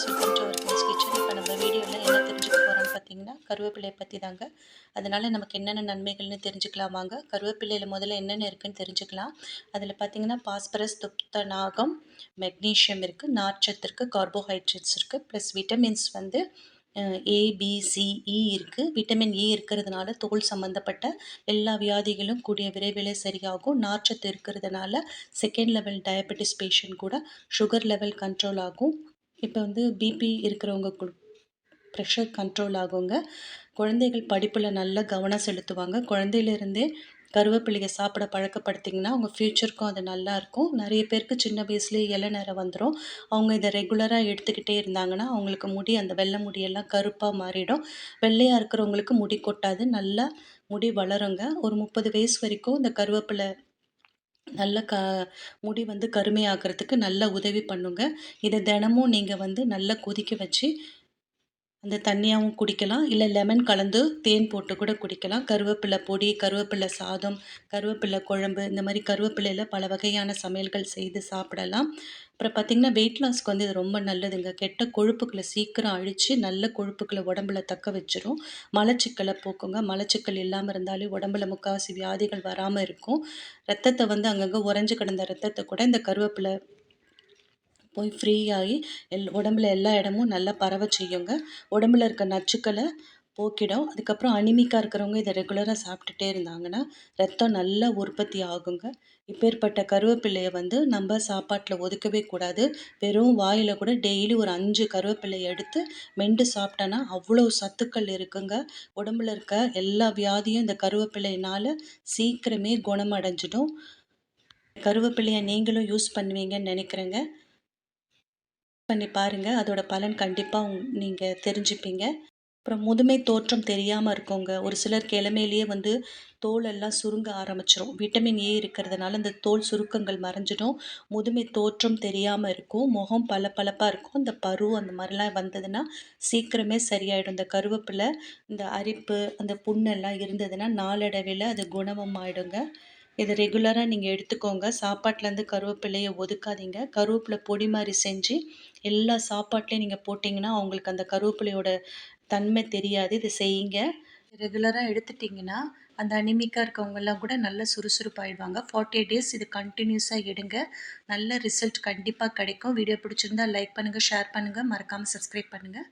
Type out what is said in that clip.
Friends welcome to kitchen இப்போ நம்ம வீடியோவில் என்ன தெரிஞ்சுக்க போகிறோம்னு பார்த்தீங்கன்னா கருவேப்பிலையை பற்றி தாங்க அதனால் நமக்கு என்னென்ன நன்மைகள்னு தெரிஞ்சுக்கலாம் வாங்க கருவேப்பிலையில் முதல்ல என்னென்ன இருக்குன்னு தெரிஞ்சுக்கலாம். அதில் பார்த்தீங்கன்னா பாஸ்பரஸ் துப்தநாகம் மெக்னீஷியம் இருக்குது நார்ச்சத்து இருக்குது கார்போஹைட்ரேட்ஸ் இருக்குது ப்ளஸ் விட்டமின்ஸ் வந்து A B C E e இருக்குது விட்டமின் இ இருக்கிறதுனால தோல் சம்மந்தப்பட்ட எல்லா வியாதிகளும் கூடிய விரைவில் சரியாகும். நார்ச்சத்து இருக்கிறதுனால செகண்ட் லெவல் டயபெட்டிஸ் பேஷண்ட் கூட சுகர் லெவல் கண்ட்ரோல் ஆகும். இப்போ வந்து பிபி இருக்கிறவங்க கு ப்ரெஷர் கண்ட்ரோல் ஆகுங்க. குழந்தைகள் படிப்பில் நல்ல கவனம் செலுத்துவாங்க. குழந்தையிலேருந்தே கருவேப்பிலையை சாப்பிட பழக்கப்படுத்திங்கன்னா அவங்க ஃப்யூச்சருக்கும் அது நல்லாயிருக்கும் நிறைய பேருக்கு சின்ன வயசுலேயே இலை நேரம் வந்துடும் அவங்க இதை ரெகுலராக எடுத்துக்கிட்டே இருந்தாங்கன்னா அவங்களுக்கு முடி அந்த வெள்ளை முடியெல்லாம் கருப்பாக மாறிடும். வெள்ளையாக இருக்கிறவங்களுக்கு முடி கொட்டாது. நல்லா முடி வளருங்க. ஒரு முப்பது வயசு வரைக்கும் இந்த கருவேப்பிலை நல்ல க முடி வந்து கருமையாகிறதுக்கு நல்ல உதவி பண்ணுங்க. இதை தினமும் நீங்கள் வந்து நல்லா கொதிக்க வச்சு அந்த தண்ணியாகவும் குடிக்கலாம். இல்லை லெமன் கலந்து தேன் போட்டு கூட குடிக்கலாம். கருவேப்பிலை பொடி கருவேப்பிலை சாதம் கருவேப்பிலை குழம்பு இந்த மாதிரி கருவேப்பிலையில் பல வகையான சமையல்கள் செய்து சாப்பிடலாம். அப்புறம் பார்த்திங்கன்னா வெயிட் லாஸ்க்கு வந்து இது ரொம்ப நல்லதுங்க. கெட்ட கொழுப்புக்களை சீக்கிரம் அழித்து நல்ல கொழுப்புக்களை உடம்புல தக்க வச்சிரும். மலச்சிக்கலை போக்குங்க. மலச்சிக்கல் இல்லாமல் இருந்தாலே உடம்புல முக்கால்வாசி வியாதிகள் வராமல் இருக்கும். ரத்தத்தை வந்து அங்கங்கே உறைஞ்சு கிடந்த ரத்தத்தை கூட இந்த கருவேப்பிலை போய் ஃப்ரீ ஆகி எல் உடம்புல எல்லா இடமும் நல்லா பரவ செய்யுங்க. உடம்புல இருக்க நச்சுக்களை போக்கிடும். அதுக்கப்புறம் அனிமிக்காக இருக்கிறவங்க இதை ரெகுலராக சாப்பிட்டுட்டே இருந்தாங்கன்னா ரத்தம் நல்லா உற்பத்தி ஆகுங்க. இப்பேற்பட்ட கருவேப்பிலையை வந்து நம்ம சாப்பாட்டில் ஒதுக்கவே கூடாது. வெறும் வாயில் கூட டெய்லி ஒரு அஞ்சு கருவேப்பிலையை எடுத்து மெண்டு சாப்பிட்டோன்னா அவ்வளோ சத்துக்கள் இருக்குங்க. உடம்புல இருக்க எல்லா வியாதியும் இந்த கருவேப்பிலையினால் சீக்கிரமே குணமடைஞ்சிடும். கருவேப்பிலையை நீங்களும் யூஸ் பண்ணுவீங்கன்னு நினைக்கிறேங்க. பண்ணி பாருங்கள் அதோட பலன் கண்டிப்பாக நீங்கள் தெரிஞ்சுப்பீங்க. அப்புறம் முதுமை தோற்றம் தெரியாமல் இருக்கவங்க ஒரு சிலருக்கு இளமையிலேயே வந்து தோல் எல்லாம் சுருங்க ஆரம்பிச்சிடும் விட்டமின் ஏ இருக்கிறதுனால இந்த தோல் சுருக்கங்கள் மறைஞ்சிடும். முதுமை தோற்றம் தெரியாமல் இருக்கும். முகம் பளபளப்பாக இருக்கும். இந்த பரு அந்த மாதிரிலாம் வந்ததுன்னா சீக்கிரமே சரியாயிடும். இந்த கருவேப்பிலை இந்த அரிப்பு அந்த புண்ணெல்லாம் இருந்ததுன்னா நாளடைவில் அது குணமும் ஆயிடுங்க இதை ரெகுலராக நீங்கள் எடுத்துக்கோங்க. சாப்பாட்டிலேருந்து கருவேப்பிலையை ஒதுக்காதீங்க. கருவேப்பிலை பொடி மாதிரி செஞ்சு எல்லா சாப்பாட்லேயும் நீங்கள் போட்டிங்கன்னா அவங்களுக்கு அந்த கருவேப்பிலையோட தன்மை தெரியாது. இதை செய்யுங்க. ரெகுலராக எடுத்துட்டிங்கன்னா அந்த அனிமிக்காக இருக்கவங்கெல்லாம் கூட நல்ல சுறுசுறுப்பாயிடுவாங்க. ஃபார்ட்டி எயிட் டேஸ் இது கண்டினியூஸாக எடுங்க. நல்ல ரிசல்ட் கண்டிப்பாக கிடைக்கும். வீடியோ பிடிச்சிருந்தா லைக் பண்ணுங்கள் ஷேர் பண்ணுங்கள் மறக்காமல் சப்ஸ்கிரைப் பண்ணுங்கள்